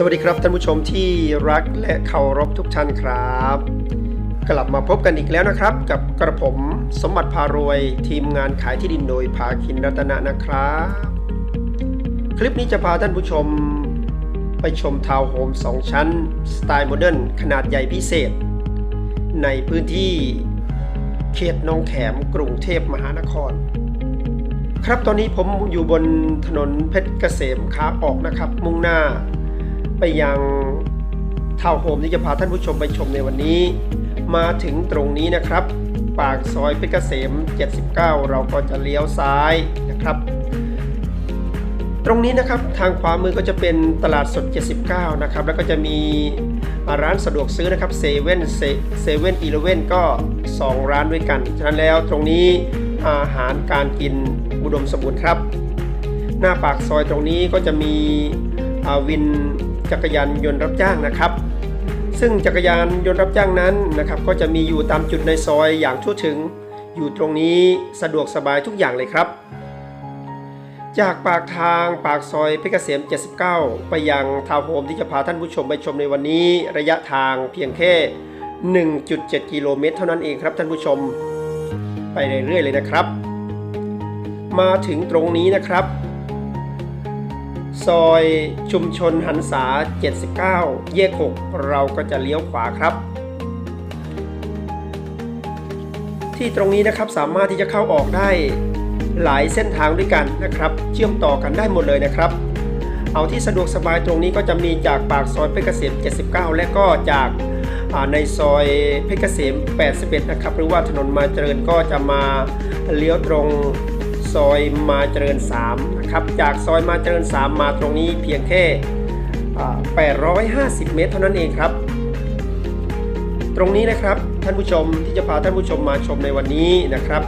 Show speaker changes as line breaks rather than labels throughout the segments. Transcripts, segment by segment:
สวัสดีครับท่านผู้ชมที่รักและเคารพทุกท่านครับ กลับมาพบกันอีกแล้วนะครับ กับกระผมสมบัติพารวย ทีมงานขายที่ดินโดยภาคินรัตนะนะครับ คลิปนี้จะพาท่านผู้ชม ไปชมทาวน์โฮม 2 ชั้น สไตล์โมเดิร์นขนาดใหญ่พิเศษ ในพื้นที่เขตหนองแขมกรุงเทพมหานคร ครับตอนนี้ผมอยู่บนถนนเพชรเกษมขาออกนะครับ มุ่งหน้า ไปยังทาวน์โฮมที่จะพาท่านผู้ชมไปชมในวันนี้ มาถึงตรงนี้นะครับ ปากซอยเพชรเกษม 79 เราก็จะเลี้ยวซ้ายนะครับ ตรงนี้นะครับทางขวามือก็จะเป็นตลาดสด 79 นะครับ แล้วก็จะมีร้านสะดวกซื้อนะครับเซเว่นเซเว่นอีเลเว่นก็ 2 ร้านด้วยกันฉะนั้นแล้วตรงนี้อาหารการกินอุดมสมบูรณ์ครับ หน้าปากซอยตรงนี้ก็จะมีวิน จักรยานยนต์รับจ้างนะครับ ซึ่งจักรยานยนต์รับจ้างนั้นนะครับก็จะมีอยู่ตามจุดในซอยอย่างทั่วถึง อยู่ตรงนี้สะดวกสบายทุกอย่างเลยครับ จากปากทางปากซอยเพชรเกษม 79 ไปยังทาวน์โฮมที่จะพาท่านผู้ชมไปชมในวันนี้ ระยะทางเพียงแค่ 1.7 กิโลเมตร เท่านั้นเองครับท่านผู้ชม ไปเรื่อยๆเลยนะครับ มาถึงตรงนี้นะครับ ซอยชุมชนหันษา 79 แยก 6 เราก็จะเลี้ยวขวาครับ ที่ตรงนี้นะครับสามารถที่จะเข้าออกได้หลายเส้นทางด้วยกันนะครับ เชื่อมต่อกันได้หมดเลยนะครับ เอาที่สะดวกสบายตรงนี้ก็จะมีจากปากซอยเพชรเกษม 79 และก็จากในซอยเพชรเกษม 81 นะครับ หรือว่าถนนมาเจริญก็จะมาเลี้ยวตรงซอยมาเจริญ 3 นะครับจากซอยมาเจริญ 3 มาตรงนี้เพียงแค่ 850 เมตรเท่านั้นเองครับ ตรงนี้นะครับท่านผู้ชมที่จะพาท่านผู้ชมมาชมในวันนี้นะครับ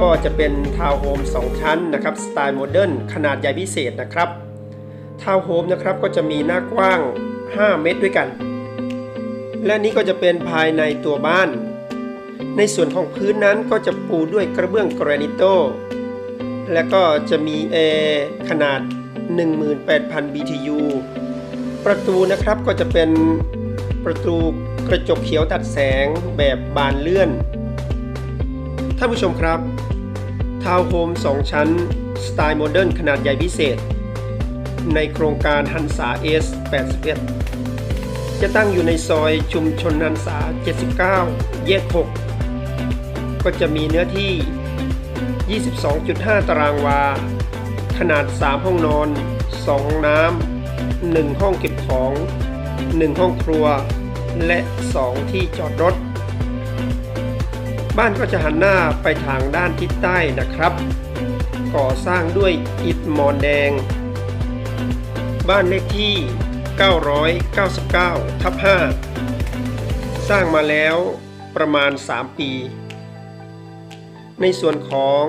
ก็จะเป็นทาวน์โฮม 2 ชั้นนะครับสไตล์โมเดิร์นขนาดใหญ่พิเศษนะครับทาวน์โฮมนะครับก็จะมีหน้ากว้าง 5 เมตรด้วยกัน และนี่ก็จะเป็นภายในตัวบ้าน ในส่วนของพื้นนั้นก็จะปูด้วยกระเบื้องแกรนิโต และก็จะมีแอร์ขนาด 18,000 BTU ประตูนะครับก็จะเป็นประตูกระจกเขียวตัดแสงแบบบานเลื่อน ท่านผู้ชมครับ ทาวน์โฮม 2 ชั้น สไตล์โมเดิร์นขนาดใหญ่พิเศษ ในโครงการฮันษาเอส81 จะตั้งอยู่ในซอยชุมชนฮันษา 79 แยก 6 ก็จะมีเนื้อที่ 22.5 ตารางวา ขนาด 3 ห้องนอน 2 ห้องน้ำ 1 ห้องเก็บของ 1 ห้องครัว และ 2 ที่จอดรถ บ้านก็จะหันหน้าไปทางด้านทิศใต้นะครับ ก่อสร้างด้วยอิฐมอนแดง บ้านเลขที่ 999 ทับ 5 สร้างมาแล้วประมาณ 3 ปี ในส่วนของ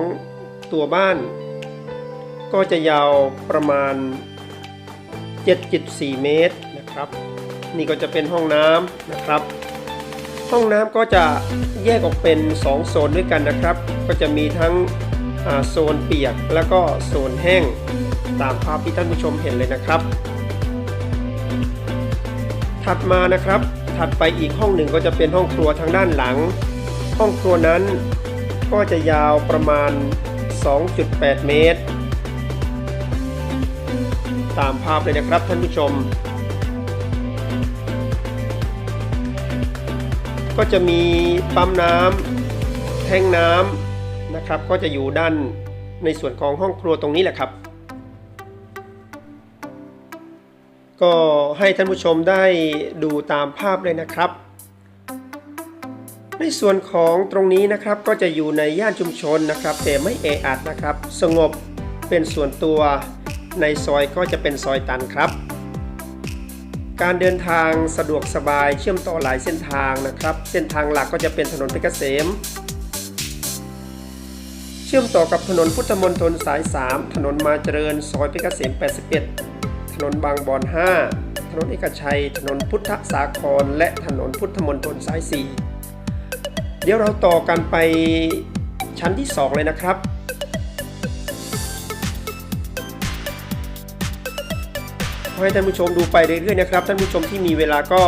ตัวบ้าน ก็จะยาวประมาณ 7.4 เมตรนะครับ นี่ก็จะเป็นห้องน้ำนะครับ ห้องน้ำก็จะแยกออกเป็น 2 โซนด้วยกันนะครับ ก็จะมีทั้งโซนเปียกแล้วก็โซนแห้งตามภาพที่ท่านผู้ชมเห็นเลยนะครับ ถัดมานะครับ ถัดไปอีกห้องหนึ่งก็จะเป็นห้องครัวทางด้านหลัง ห้องครัวนั้น ก็จะยาวประมาณ 2.8 เมตร ตามภาพเลยนะครับท่านผู้ชม ก็จะมีปั๊มน้ำแท่งน้ำนะครับ ก็จะอยู่ด้านในส่วนของห้องครัวตรงนี้แหละครับ ก็ให้ท่านผู้ชมได้ดูตามภาพเลยนะครับ ในส่วนของตรงนี้นะครับก็จะอยู่ในย่านชุมชนนะครับ แต่ไม่แออัดนะครับ สงบเป็นส่วนตัวในซอยก็จะเป็นซอยตันครับ การเดินทางสะดวกสบายเชื่อมต่อหลายเส้นทางนะครับ เส้นทางหลักก็จะเป็นถนนเพชรเกษม เชื่อมต่อกับถนนพุทธมณฑลสาย 3 ถนนมาเจริญซอยเพชรเกษม 81 ถนนบางบอน 5 ถนนเอกชัย ถนนพุทธสาคร และถนนพุทธมณฑลสาย 4 เดี๋ยวเราต่อกันไปชั้นที่ 2 เลยนะครับขอให้ท่านผู้ชมดูไปเรื่อยๆนะครับท่านผู้ชมที่มีเวลาก็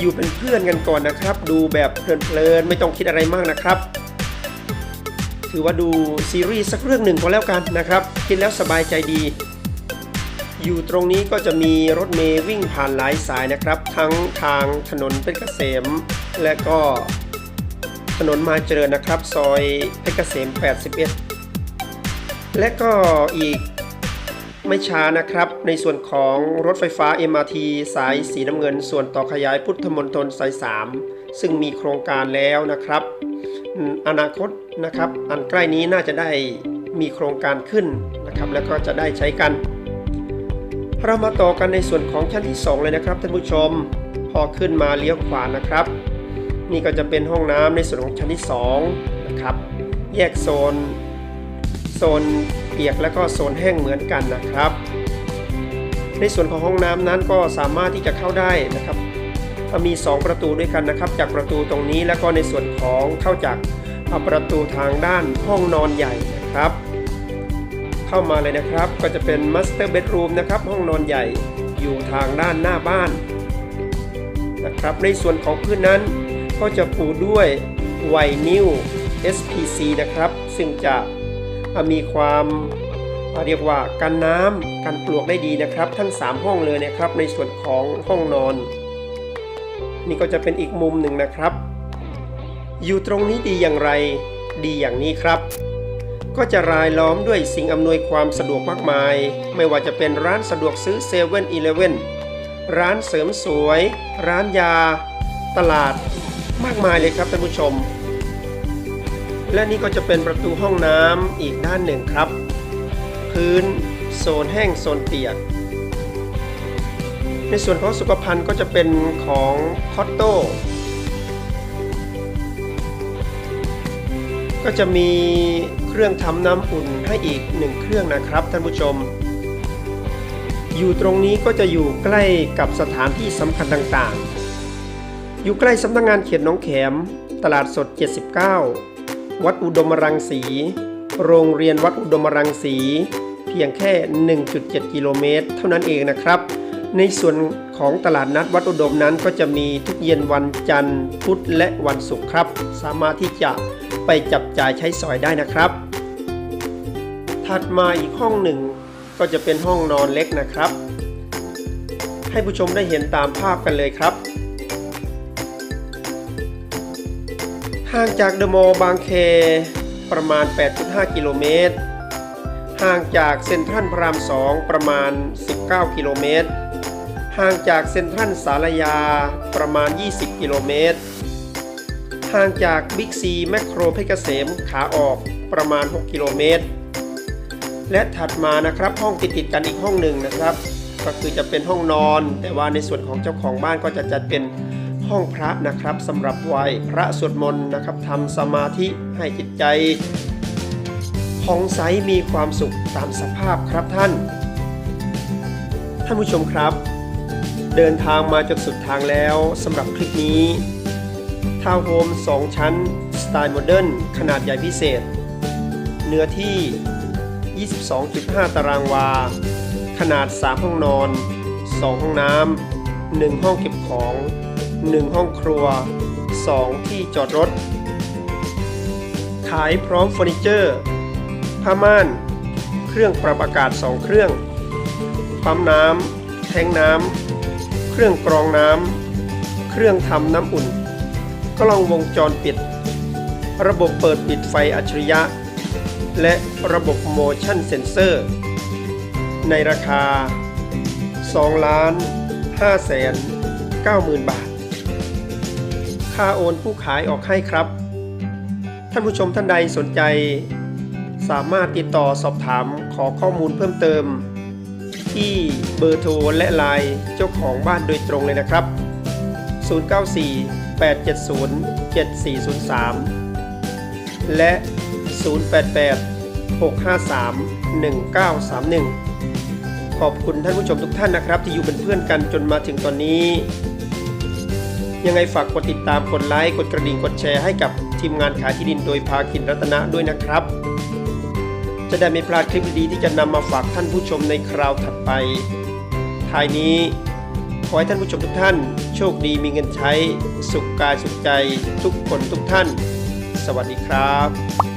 อยู่เป็นเพื่อนกันก่อนนะครับ ดูแบบเพลินๆไม่ต้องคิดอะไรมากนะครับ ถือว่าดูซีรีส์สักเรื่องหนึ่งก็แล้วกันนะครับคิดแล้วสบายใจดี อยู่ตรงนี้ก็จะมีรถเมย์วิ่งผ่านหลายสายนะครับ ทั้งทางถนนเพชรเกษม และก็ นนมาเจริญนะครับ ซอยเพชรเกษม 81 และก็อีกไม่ช้านะครับ ในส่วนของรถไฟฟ้า MRT สายสีน้ำเงิน ส่วนต่อขยายพุทธมณฑลสาย 3 ซึ่งมีโครงการแล้วนะครับอืมอนาคตนะครับ อันใกล้นี้น่าจะได้มีโครงการขึ้นนะครับ แล้วก็จะได้ใช้กันเรามาต่อกันในส่วนของชั้นที่ 2 เลยนะครับท่านผู้ชม พอขึ้นมาเลี้ยวขวานะครับ นี่ก็จะเป็นห้องน้ำในส่วนของชั้นที่2นะครับแยกโซน โซนเปียกและก็โซนแห้งเหมือนกันนะครับ ในส่วนของห้องน้ำนั้นก็สามารถที่จะเข้าได้นะครับมี 2 ประตูด้วยกันนะครับ จากประตูตรงนี้แล้วก็ในส่วนของเข้าจากประตูทางด้านห้องนอนใหญ่นะครับ เข้ามาเลยนะครับก็จะเป็น Master Bedroom นะครับห้องนอนใหญ่อยู่ทางด้านหน้าบ้านนะครับในส่วนของพื้นนั้น ก็จะปูด้วยไวนิล SPC นะครับ ซึ่งจะมีความเรียกว่ากันน้ำกันปลวกได้ดีนะครับ ทั้ง 3 ห้องเลยนะครับ ในส่วนของห้องนอน นี่ก็จะเป็นอีกมุมหนึ่งนะครับ อยู่ตรงนี้ดีอย่างไรดีอย่างนี้ครับ ก็จะรายล้อมด้วยสิ่งอำนวยความสะดวกมากมาย ไม่ว่าจะเป็นร้านสะดวกซื้อเซเว่นอีเลฟเว่นร้านเสริมสวย ร้านยา ตลาด มากมายเลยครับท่านผู้ชม และนี่ก็จะเป็นประตูห้องน้ำอีกด้านหนึ่งครับ พื้นโซนแห้งโซนเปียก ในส่วนของสุขภัณฑ์ก็จะเป็นของคอตโต้ก็จะมีเครื่องทำน้ำอุ่นให้อีกหนึ่งเครื่องนะครับท่านผู้ชม อยู่ตรงนี้ก็จะอยู่ใกล้กับสถานที่สำคัญต่างๆ อยู่ใกล้สำนักงงานเขตน้องแขม ตลาดสด 79 วัดอุดมรังสี โรงเรียนวัดอุดมรังสี เพียงแค่ 1.7 กิโลเมตร เท่านั้นเองนะครับ ในส่วนของตลาดนัดวัดอุดมนั้นก็จะมีทุกเย็นวันจันทร์ พุธและวันศุกร์ครับ สามารถที่จะไปจับจ่ายใช้สอยได้นะครับ ถัดมาอีกห้องหนึ่งก็จะเป็นห้องนอนเล็กนะครับ ให้ผู้ชมได้เห็นตามภาพกันเลยครับ ห่างจากเดอะมอลล์บางเคประมาณ 8.5 กิโลเมตร ห่างจากเซ็นทรัลพระราม 2 ประมาณ 19 กิโลเมตร ห่างจากเซ็นทรัลสารยาประมาณ 20 กิโลเมตร ห่างจากบิ๊กซีแมคโครเพชรเกษมขาออกประมาณ 6 กิโลเมตร และถัดมานะครับห้องติดติดกันอีกห้องหนึ่งนะครับ ก็คือจะเป็นห้องนอน แต่ว่าในส่วนของเจ้าของบ้านก็จะจัดเป็น ห้องพระนะครับสำหรับไหว้พระสวดมนต์นะครับทำสมาธิให้จิตใจผ่องใสมีความสุขตามสภาพครับท่าน ท่านผู้ชมครับ เดินทางมาจนสุดทางแล้วสำหรับคลิปนี้ทาวน์โฮม2 ชั้น สไตล์โมเดิร์นขนาดใหญ่พิเศษ เนื้อที่ 22.5 ตารางวา ขนาด 3 ห้องนอน 2 ห้องน้ำ 1 ห้องเก็บของ 1 ห้องครัว 2 ที่จอดรถ ขายพร้อมเฟอร์นิเจอร์ ผ้าม่าน เครื่องปรับอากาศ 2 เครื่อง ปั๊มน้ำ แทงน้ำ เครื่องกรองน้ำ เครื่องทำน้ำอุ่น กล้องวงจรปิด ระบบเปิดปิดไฟอัจฉริยะ และระบบ motion sensor ในราคา2ล้าน5แสน9หมื่นบาท ค่าโอนผู้ขายออกให้ครับ ท่านผู้ชมท่านใดสนใจ สามารถติดต่อสอบถามขอข้อมูลเพิ่มเติม ที่เบอร์โทรและไลน์เจ้าของบ้านโดยตรงเลยนะครับ 094 870 7403 และ 088 653 1931 ขอบคุณท่านผู้ชมทุกท่านนะครับ ที่อยู่เป็นเพื่อนกันจนมาถึงตอนนี้ ยังไงฝากกดติดตามกดไลค์กดกระดิ่งกดแชร์ให้กับทีมงานขายที่ดินโดยภาคินรัตนะด้วยนะครับ จะได้ไม่พลาดคลิปดีๆที่จะนำมาฝากท่านผู้ชมในคราวถัดไปทท้ายนี้ขอให้ท่านผู้ชมทุกท่าน โชคดีมีเงินใช้ สุขกายสุขใจ ทุกคนทุกท่าน สวัสดีครับ